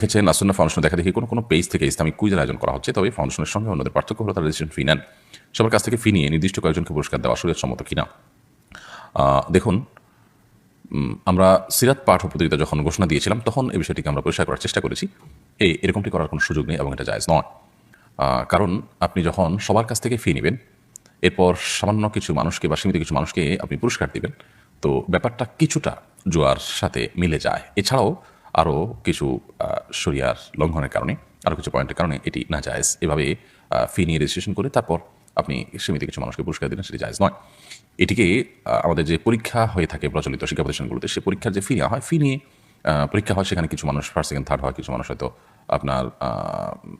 দেখেছেন আসন্ন ফাউন্ডেশন দেখা দেখি কোনো কোনো পেজ থেকে ইসলামিক কুইজের আয়োজন করা হচ্ছে, তবে ফাউন্ডেশনের সঙ্গে অন্যদের পার্থক্য হলো তারা রেজিস্ট্রেশন ফি নেন। সবার কাছ থেকে ফি নিয়ে নির্দিষ্ট কয়েকজনকে পুরস্কার দেওয়া শরীর সম্মত কিনা। দেখুন আমরা সিরাত পাঠ প্রতিযোগিতা যখন ঘোষণা দিয়েছিলাম, তখন এই বিষয়টিকে আমরা পরিষ্কার করার চেষ্টা করেছি। এই এরকমটি করার কোনো সুযোগ নেই এবং এটা জায়জ নয়। কারণ আপনি যখন সবার কাছ থেকে ফি নেবেন, এরপর সামান্য কিছু মানুষকে বা সীমিত কিছু মানুষকে আপনি পুরস্কার দিবেন, তো ব্যাপারটা কিছুটা জোয়ার সাথে মিলে যায়। এছাড়াও আরও কিছু আহ, শরিয়ার লঙ্ঘনের কারণে আরও কিছু পয়েন্টের কারণে এটি না জায়েজ। এভাবে ফি নিয়ে রেজিস্ট্রেশন করে তারপর আপনি সীমিত কিছু মানুষকে পুরস্কার দিলেন সেটি জায়েজ নয়। এটিকে আমাদের যে পরীক্ষা হয়ে থাকে প্রচলিত শিক্ষা প্রতিষ্ঠানগুলোতে সে পরীক্ষার যে ফি নেওয়া হয় ফি নিয়ে পরীক্ষা হয় সেখানে কিছু মানুষ ফার্স্ট সেকেন্ড থার্ড হয় কিছু মানুষ হয়তো আপনার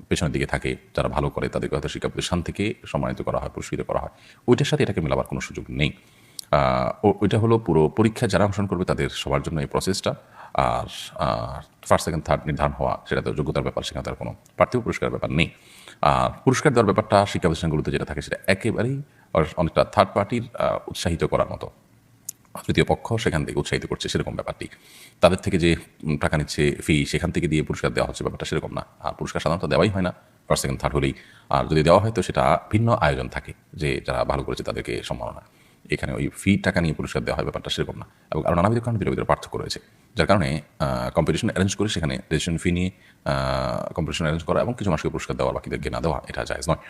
পেছনের দিকে থাকে যারা ভালো করে তাদেরকে হয়তো শিক্ষা প্রতিষ্ঠান থেকে সম্মানিত করা হয় পুরস্কৃত করা হয়। ওইটার সাথে এটাকে মেলাবার কোনো সুযোগ নেই। ওইটা হলো পুরো পরীক্ষা যারা অংশগ্রহণ করবে তাদের সবার জন্য এই প্রসেসটা আর ফার্স্ট সেকেন্ড থার্ড নির্ধারণ হওয়া, সেটা তো যোগ্যতার ব্যাপার, সেখানে তার কোনো পার্থিব পুরস্কারের ব্যাপার নেই। আর পুরস্কার দেওয়ার ব্যাপারটা শিক্ষা প্রতিষ্ঠানগুলোতে যেটা থাকে সেটা একেবারেই অনেকটা থার্ড পার্টির উৎসাহিত করার মতো। তৃতীয় পক্ষ সেখান থেকে উৎসাহিত করছে সেরকম ব্যাপারটি। তাদের থেকে যে টাকা নিচ্ছে ফি সেখান থেকে দিয়ে পুরস্কার দেওয়া হচ্ছে ব্যাপারটা সেরকম না। আর পুরস্কার সাধারণত দেওয়াই হয় না ফার্স্ট সেকেন্ড থার্ড হলেই। আর যদি দেওয়া হয় তো সেটা ভিন্ন আয়োজন থাকে, যে যারা ভালো করেছে তাদেরকে সম্মাননা। এখানে ওই ফি টাকা নিয়ে পুরস্কার দেওয়া হয়, ব্যাপারটা সেরকম না। এবং আরও নানাবিধ কারণে দুটো ভিতরে পার্থক্য রয়েছে। যার কারণে কম্পিটিশন অ্যারেঞ্জ করে সেখানে রেজিস্ট্রেশন ফি নিয়ে কম্পিটিশন অ্যারেঞ্জ করা এবং কিছু মানুষকে পুরস্কার দেওয়া বাকিদেরকে না দেওয়া, এটা জায়জ নয়।